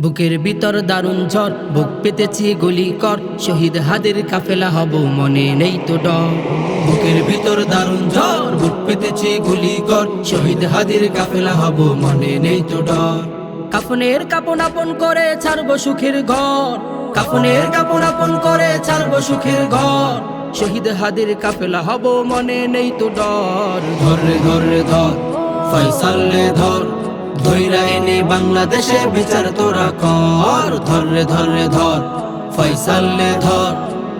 বুকের ভিতর দারুণ ঝড়, বুক পেতেছি গুলি কর। শহীদ হাদের কাফেলা হব, মনে নেই তো ডর। বুকের ভিতর দারুণ ঝড়, বুক পেতেছি গুলি কর। শহীদ হাদের কাফেলা হব, মনে নেই তো ডর। কাফনের কাপন আপন করে ছাড়বো সুখের ঘর। কাফনের কাপন আপন করে ছাড়বো সুখের ঘর। শহীদ হাদের কাফেলা হব, মনে নেই তো ডর। ধরে ধরে ধর। ফয়সালে ধর। ধৈরা এনে বাংলাদেশে বিচার তোরা কর। ধরে ধরে ধর, ফয়সালে ধর।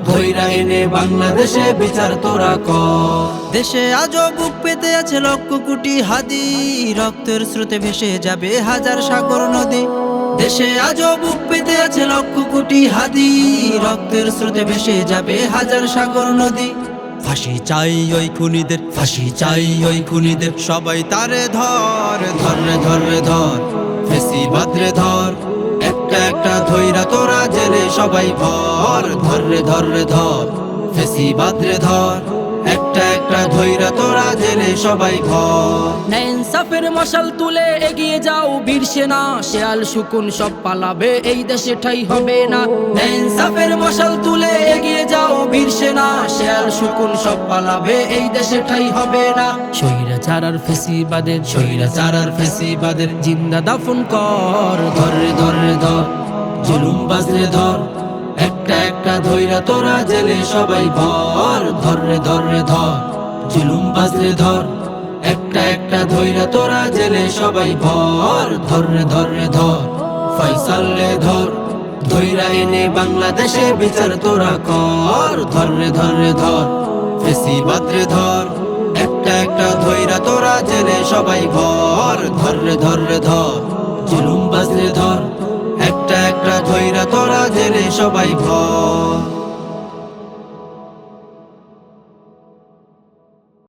ধৈরা বাংলাদেশে বিচার তোরা কর। দেশে আজও বুক পেতে আছে লক্ষ কোটি হাদি। রক্তের স্রোতে ভেসে যাবে হাজার সাগর নদী। দেশে আজও বুক পেতে আছে লক্ষ কোটি হাদি। রক্তের স্রোতে ভেসে যাবে হাজার সাগর নদী। ফাঁসি চাই ওই খুনিদের, ফাঁসি চাই ওই খুনিদের। সবাই তারে ধর ধর ধরে ধর। ফেসি বাদরে ধর, একটা একটা ধৈরা তোরা জেলে সবাই ভর। ধর ধরে ধর। ফেসি বাদরে ধর একটা একটা ধৈরা তোরা জেলে সবাই ইনসাফের মশাল তুলে এগিয়ে যাও বীর সেনা, শেয়াল শুকুন সব পালাবে, এই দেশে ঠাই হবে না। ইনসাফের মশাল তুলে এগিয়ে যাও বীর সেনা, শেয়াল শুকুন সব পালাবে, এই দেশে ঠাই হবে না। সৈরা চারার ফেসিবাদের সৈরা চারার ফেসিবাদের, জিন্দা দাফন কর, ধরে ধরে ধর, জুলুম বাজরে ধর। একটা একটা ধৈরা তোরা জেলে সবাই ভর ধরে ধরে ধর, জুলুম বাজরে ধর। একটা একটা ধৈরা তোরা জেলে সবাই ভর। ধরে ধরে ধর, ফয়সালে ধর। ধৈরা এনে বাংলাদেশে বিচার তোরা কর। ধরে ধরে ধর ফেসি বাদরে ধর। একটা একটা ধৈরা তোরা জেলে সবাই ভর। ধরে ধরে ধর, জুলুম বাজরে ধর। একটা একটা ধৈরা তোরা জেলে সবাই ভর।